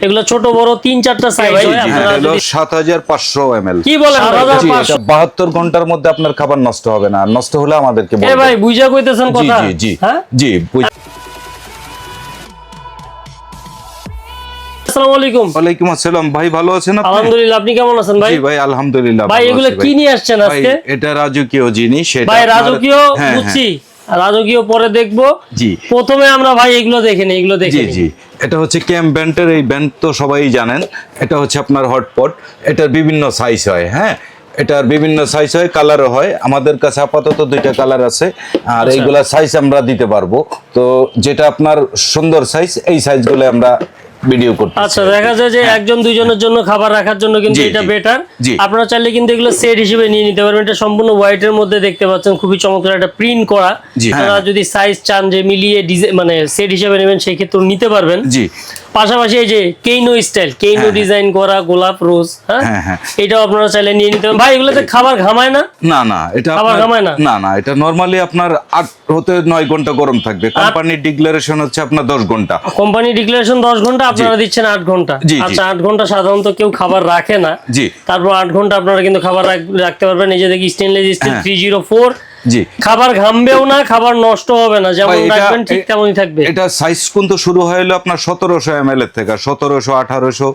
এগুলো ছোট বড় তিন চারটা সাইজ হয় হ্যাঁ, আপনারা এটা হলো যদি- সাত হাজার পাঁচশো এম এল কি বলেন জি, 7500? এটা বাহাত্তর ঘণ্টার মধ্যে আপনার খাবার নষ্ট হবে না নষ্ট হলে আমাদেরকে ভাই বুঝা কইতেছেন কথা? জি জি হ্যাঁ? আসসালামু আলাইকুম। ওয়ালাইকুম আসসালাম। ভাই ভালো আছেন আপনি? আলহামদুলিল্লাহ আপনি কেমন আছেন ভাই? জি ভাই আলহামদুলিল্লাহ ভাই এগুলো কি নিয়ে আসছেন আজকে? এটা রাজকীয় জিনিস এটা ভাই রাজকীয় হ্যাঁ, হ্যাঁ। বুঝছি রাজকীয় পরে দেখব। জি। প্রথমে আমরা ভাই এগুলো দেখে নিই এগুলো জি দেখে জি। এটা হচ্ছে ক্যাম্প ব্যান্ডের এই ব্যান্ড তো সবাই জানেন। এটা হচ্ছে আপনার হটপট। এটার বিভিন্ন সাইজ হয় হ্যাঁ? এটার বিভিন্ন সাইজ হয় কালারও হয়। আমাদের কাছে আপাতত দুইটা কালার আছে। আর আচ্ছা। এইগুলা সাইজ আমরা দিতে পারব। তো যেটা আপনার সুন্দর সাইজ এই সাইজগুলো আমরা ভিডিও করতে আচ্ছা দেখা যায় যে একজন দুইজনের জন্য খাবার রাখার জন্য কিন্তু হ্যাঁ। এটা। বেটার আপনারা চাইলে কিন্তু এগুলো সেট হিসেবে নিয়ে নিতে পারবেন। এটা সম্পূর্ণ হোয়াইটের মধ্যে দেখতে পাচ্ছেন খুবই চমৎকার একটা প্রিন্ট করা। আপনারা হ্যাঁ। যদি সাইজ চান যে মিলিয়ে মানে সেট হিসেবে নেবেন সেই ক্ষেত্রে নিতে পারবেন। জি। পাশাপাশি এই যে কেইনো স্টাইল কেইনো হ্যাঁ, ডিজাইন করা গোলাপ রোজ হ্যাঁ? হ্যাঁ, হ্যাঁ। এটাও আপনারা চাইলে নিয়ে নিতে পারেন ভাই এগুলোতে খাবার ঘামায় না? না না এটা খাবার ঘামায় না? না না এটা নরমালি আপনার আট হতে নয় ঘণ্টা গরম থাকবে। কোম্পানির ডিক্লারেশন হচ্ছে আপনার দশ ঘণ্টা। কোম্পানি ডিক্লারেশন দশ ঘণ্টা আপনারা দিচ্ছেন আট ঘণ্টা। আচ্ছা আট ঘণ্টা সাধারণত কেউ খাবার রাখে না। তারপর আট ঘণ্টা আপনারা কিন্তু খাবার রাখতে পারবেন। এই যে দেখি স্টেনলেস স্টিল 304 জি খাবার ঘামবেও না খাবার নষ্ট হবে না যেমন রাখবেন ঠিক তেমনই থাকবে এটা সাইজ কিন্তু শুরু হলো আপনার সতেরোশো এম এর থেকে সতেরোশো আঠারোশো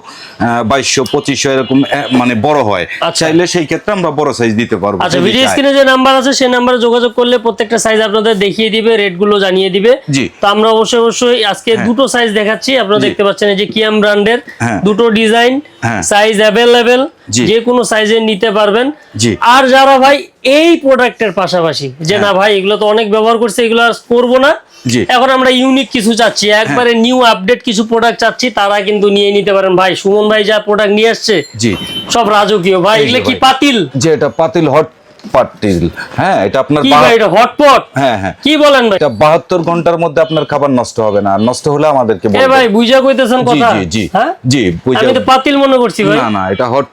বাইশশো পঁচিশশো এরকম মানে বড় হয় আচ্ছা। চাইলে সেই ক্ষেত্রে আমরা বড় সাইজ দিতে পারব আচ্ছা ভিডিও। স্ক্রিনে যে নাম্বার আছে সেই নাম্বারে যোগাযোগ করলে প্রত্যেকটা সাইজ আপনাদের দেখিয়ে দিবে রেটগুলো জানিয়ে দিবে জি। তো আমরা অবশ্যই অবশ্যই আজকে দুটো সাইজ দেখাচ্ছি আপনারা দেখতে পাচ্ছেন এই যে কিয়াম ব্র্যান্ডের হ্যাঁ। দুটো ডিজাইন হ্যাঁ। Size available. যে কোনো সাইজের নিতে পারবেন। আর যারা ভাই এই প্রোডাক্টের পাশাপাশি যে না ভাই এগুলো তো অনেক ব্যবহার করছে এগুলো আর করব না। এখন আমরা ইউনিক কিছু চাচ্ছি। একবারে নিউ আপডেট কিছু প্রোডাক্ট চাচ্ছি তারা কিন্তু নিয়ে নিতে পারেন। ভাই সুমন ভাই যা প্রোডাক্ট নিয়ে আসছে জি। সব রাজকীয়। ভাই এগুলো কি পাতিল? যে এটা পাতিল হট পাতিল। হ্যাঁ এটা আপনার কি বাহা- ভাই হটপট হ্যাঁ হ্যাঁ। কি বলেন ভাই? এটা বাহাত্তর ঘণ্টার মধ্যে আপনার খাবার নষ্ট হবে না। নষ্ট হলে আমাদেরকে এ বলবেন। ভাই বুঝা কইতেছেন কথা। জি জি। হ্যাঁ? জি আমি তো পাতিল মনে করছি ভাই। না না এটা হট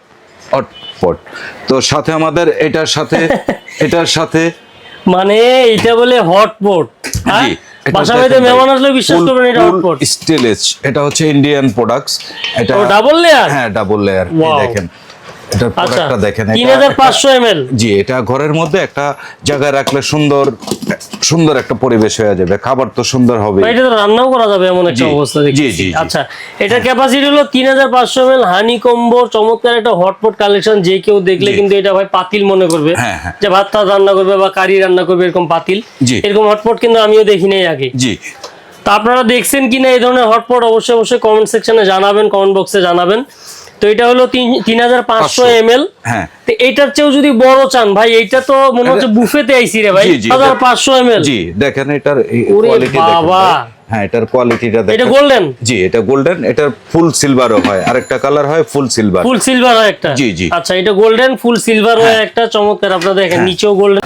হটপট তো সাথে আমাদের এটার সাথে এটার সাথে মানে এটা বলে হটপট। হ্যাঁ? জি, বাসা বাড়িতে মেহমান আসলে বিশ্বাস করবেন এটা হটপট। স্টেলেজ এটা হচ্ছে ইন্ডিয়ান প্রোডাক্টস এটা ডাবল লেয়ার হ্যাঁ ডাবল লেয়ার দেখেন। আচ্ছা প্রোডাক্টটা দেখেন তিন এটা- হাজার পাঁচশো জি এটা ঘরের মধ্যে একটা জায়গায় রাখলে সুন্দর সুন্দর একটা পরিবেশ হয়ে যাবে খাবার তো সুন্দর হবে এটা তো রান্নাও করা যাবে এমন একটা অবস্থা জি, দেখছি জি। আচ্ছা এটার ক্যাপাসিটি হলো তিন হাজার পাঁচশো এম এল হানি কম্বোর চমৎকার একটা হটপট কালেকশন যে কেউ দেখলে কিন্তু এটা ভাই পাতিল মনে করবে। হ্যাঁ, হ্যাঁ। যে ভাত রান্না করবে বা কারি রান্না করবে এরকম পাতিল। এরকম হটপট কিন্তু আমিও দেখি নাই আগে। জি। তা আপনারা দেখছেন কিনা এই ধরনের হটপট অবশ্যই অবশ্যই কমেন্ট সেকশনে জানাবেন কমেন্ট বক্সে জানাবেন। তো এটা হলো তিন হাজার পাঁচশো 500 এম এল হ্যাঁ। তো এইটার চেয়েও যদি বড় চান ভাই এটা তো মনে হচ্ছে বুফেতে আইসি রে ভাই। হাজার পাঁচশো এম এল জি দেখেন এটার কোয়ালিটি বাবা। হ্যাঁ এটার কোয়ালিটিটা এটা গোল্ডেন জি এটা গোল্ডেন এটার ফুল সিলভারও হয়। আরেকটা কালার হয় ফুল সিলভার ফুল সিলভার হয় একটা? জি, জি। আচ্ছা এটা গোল্ডেন ফুল সিলভার হয়। একটা চমৎকার। আপনারা দেখেন হ্যাঁ। নিচেও গোল্ডেন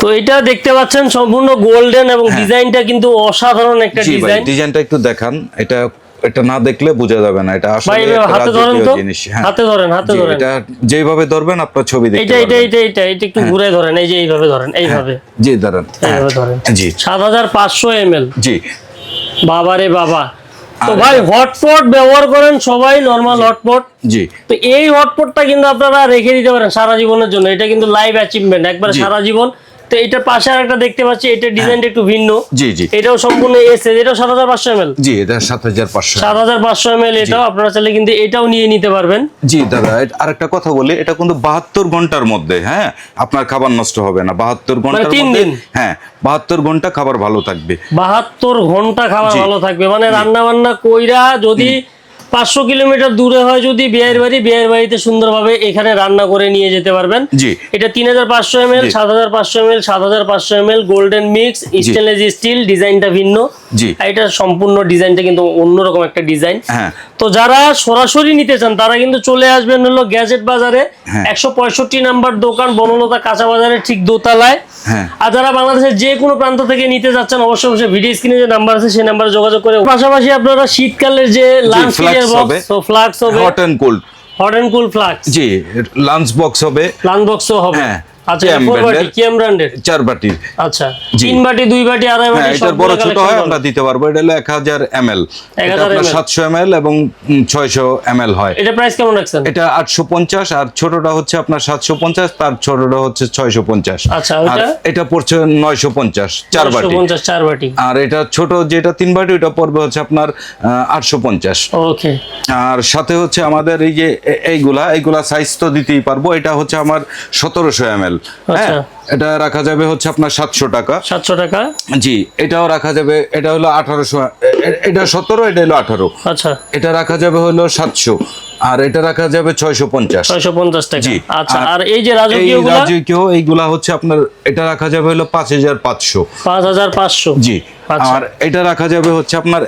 তো এটা দেখতে পাচ্ছেন সম্পূর্ণ গোল্ডেন এবং ডিজাইনটা কিন্তু অসাধারণ একটা হ্যাঁ। ডিজাইন ডিজাইনটা একটু দেখান। এটা এটা না দেখলে বোঝা যাবে না। এটা আসলে হাতে ধরেন তো? হ্যাঁ। হাতে ধরেন হাতে ধরেন। এটা যেভাবে ধরবেন আপনার ছবি দেখতে এটা এটা এটা এটা এটা একটু ঘুরে ধরেন এই যে এইভাবে ধরেন এইভাবে। জি দাঁড়ান এইভাবে ধরেন। জি। সাত হাজার পাঁচশো এম এল জি। বাবা রে বাবা। তো ভাই হটপট ব্যবহার করেন সবাই নর্মাল হটপট। জি। তো এই হটপটটা কিন্তু আপনারা রেখে দিতে পারেন সারা জীবনের জন্য। এটা কিন্তু লাইভ অ্যাচিভমেন্ট একবার সারা জীবন। তো এটার পাশে আর একটা দেখতে পাচ্ছি এটার ডিজাইনটা একটু ভিন্ন। জি জি। এটাও সম্পূর্ণ এসে এটাও সাত হাজার পাঁচশো এম এল জি এটা সাত হাজার পাঁচশো। সাত হাজার পাঁচশো এম এল এটাও আপনারা চাইলে কিন্তু এটাও নিয়ে নিতে পারবেন। জি দাদা আরেকটা কথা বলি এটা কিন্তু বাহাত্তর ঘণ্টার মধ্যে হ্যাঁ? আপনার খাবার নষ্ট হবে না। বাহাত্তর ঘণ্টার মানে তিন মধ্যে দিন? হ্যাঁ বাহাত্তর ঘণ্টা খাবার ভালো থাকবে। বাহাত্তর ঘণ্টা খাবার ভালো থাকবে। মানে রান্না বান্না কইরা যদি পাঁচশো কিলোমিটার দূরে হয় যদি বিয়ের বাড়ি বিয়ের বাড়িতে সুন্দরভাবে এখানে রান্না করে নিয়ে যেতে পারবেন। জি। এটা তিন হাজার পাঁচশো এম এল সাত হাজার পাঁচশো এম এল সাত হাজার পাঁচশো M L golden mix stainless steel ডিজাইনটা ভিন্ন। জি। এটা সম্পূর্ণ ডিজাইনটা কিন্তু অন্যরকম একটা ডিজাইন। হ্যাঁ। তো যারা সরাসরি নিতে চান তারা কিন্তু চলে আসবেন হলো গ্যাজেট বাজারে হ্যাঁ। একশো পঁয়ষট্টি নাম্বার দোকান বনলতা কাঁচা বাজারে ঠিক দোতলায়। হ্যাঁ। আর যারা বাংলাদেশের যে কোনো প্রান্ত থেকে নিতে যাচ্ছেন অবশ্যই অবশ্যই ভিডিও স্ক্রিনে যে নাম্বার আছে সেই নাম্বারে যোগাযোগ করে পাশাপাশি আপনারা শীতকালের যে লাঞ্চ বক্স হবে। তো ফ্লাক্স হবে। Hot and cold hot and cool flask G lunch box হবে। লাঞ্চ বক্সও হবে। হ্যাঁ। আচ্ছা ব্র্যান্ডের চার আচ্ছা তিন বাটি দুই বাটি আড়াই হ্যাঁ বাটি এটার বড় ছোট হয় আমরা দিতে পারব। এটা হলো এক হাজার এম এল 1000 আপনার ml এবং হয়। এটা প্রাইস কেমন রাখছেন? এটা আটশো পঞ্চাশ আর ছোটটা হচ্ছে আপনার সাতশো পঞ্চাশ তার ছোটটা হচ্ছে ছয়শো পঞ্চাশ। আচ্ছা, আর এটা পড়ছে নয়শো পঞ্চাশ চার বাটি। 950 চার বাটি। আর এটা ছোট যেটা তিন বাটি ওটা পড়বে হচ্ছে আপনার আটশো পঞ্চাশ। ওকে। আর সাথে হচ্ছে আমাদের এই যে এইগুলা এইগুলা সাইজ তো দিতেই পারব। এটা হচ্ছে আমার সতেরোশো এম এল হ্যাঁ আচ্ছা। এটা রাখা যাবে হচ্ছে আপনার সাতশো টাকা। সাতশো টাকা? জি এটাও রাখা যাবে এটা হলো আঠারোশো এটা সতেরো এটা হলো আঠারো। আচ্ছা। এটা রাখা যাবে হলো সাতশো আর এটা রাখা যাবে ছয়শো পঞ্চাশ। ছয়শো পঞ্চাশ টাকা। জি আচ্ছা আর এই যে রাজকীয় রাজকীয় এইগুলা হচ্ছে আপনার এটা রাখা যাবে হলো পাঁচ হাজার পাঁচশো। পাঁচ হাজার পাঁচশো। জি আচ্ছা। আর এটা রাখা যাবে হচ্ছে আপনার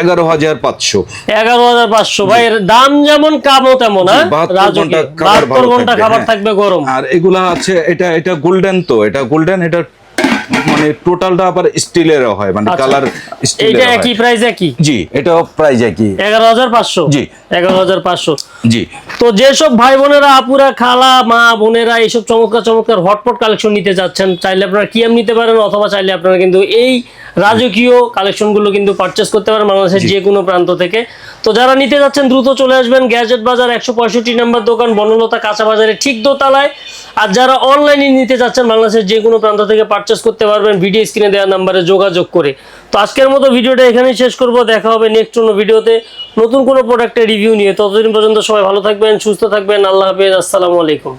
এগারো হাজার পাঁচশো। এগারো হাজার পাঁচশো। ভাই দাম যেমন কামও তেমন বাহাত্তর ঘণ্টা খাবার বাহাত্তর ভালো ঘণ্টা থাকবে, খাবার। থাকবে গরম। আর এগুলা আছে এটা এটা গোল্ডেন তো এটা গোল্ডেন এটা মানে টোটালটা আবার স্টিলের হয় মানে। কালার এইটা একই প্রাইস একই? জি এটাও প্রাইস একই। এগারো হাজার পাঁচশো? জি। এগারো হাজার পাঁচশো। জি। তো যেসব ভাই বোনেরা আপুরা খালা মা বোনেরা এইসব চমৎকার চমৎকার হটপট কালেকশন নিতে যাচ্ছেন চাইলে আপনারা কিয়াম নিতে পারেন অথবা চাইলে আপনারা কিন্তু এই রাজকীয় কালেকশনগুলো কিন্তু পারচেস করতে পারেন বাংলাদেশের যে কোনো প্রান্ত থেকে। তো যারা নিতে যাচ্ছেন দ্রুত চলে আসবেন গ্যাজেট বাজার একশো পঁয়ষট্টি নাম্বার দোকান বনলতা কাঁচা বাজারে ঠিক দোতলায়। আর যারা অনলাইনে নিতে যাচ্ছেন বাংলাদেশের যে কোনো প্রান্ত থেকে পারচেস করতে পারবেন ভিডিও স্ক্রিনে দেওয়া নাম্বারে যোগাযোগ করে। তো আজকের মতো ভিডিওটা এখানেই শেষ করব। দেখা হবে নেক্সট কোনো ভিডিওতে। নতুন কোনো প্রোডাক্টের রিভিউ নিয়ে ততদিন পর্যন্ত সবাই ভালো থাকবেন সুস্থ থাকবেন। আল্লাহ হাফেজ। আসসালামু আলাইকুম।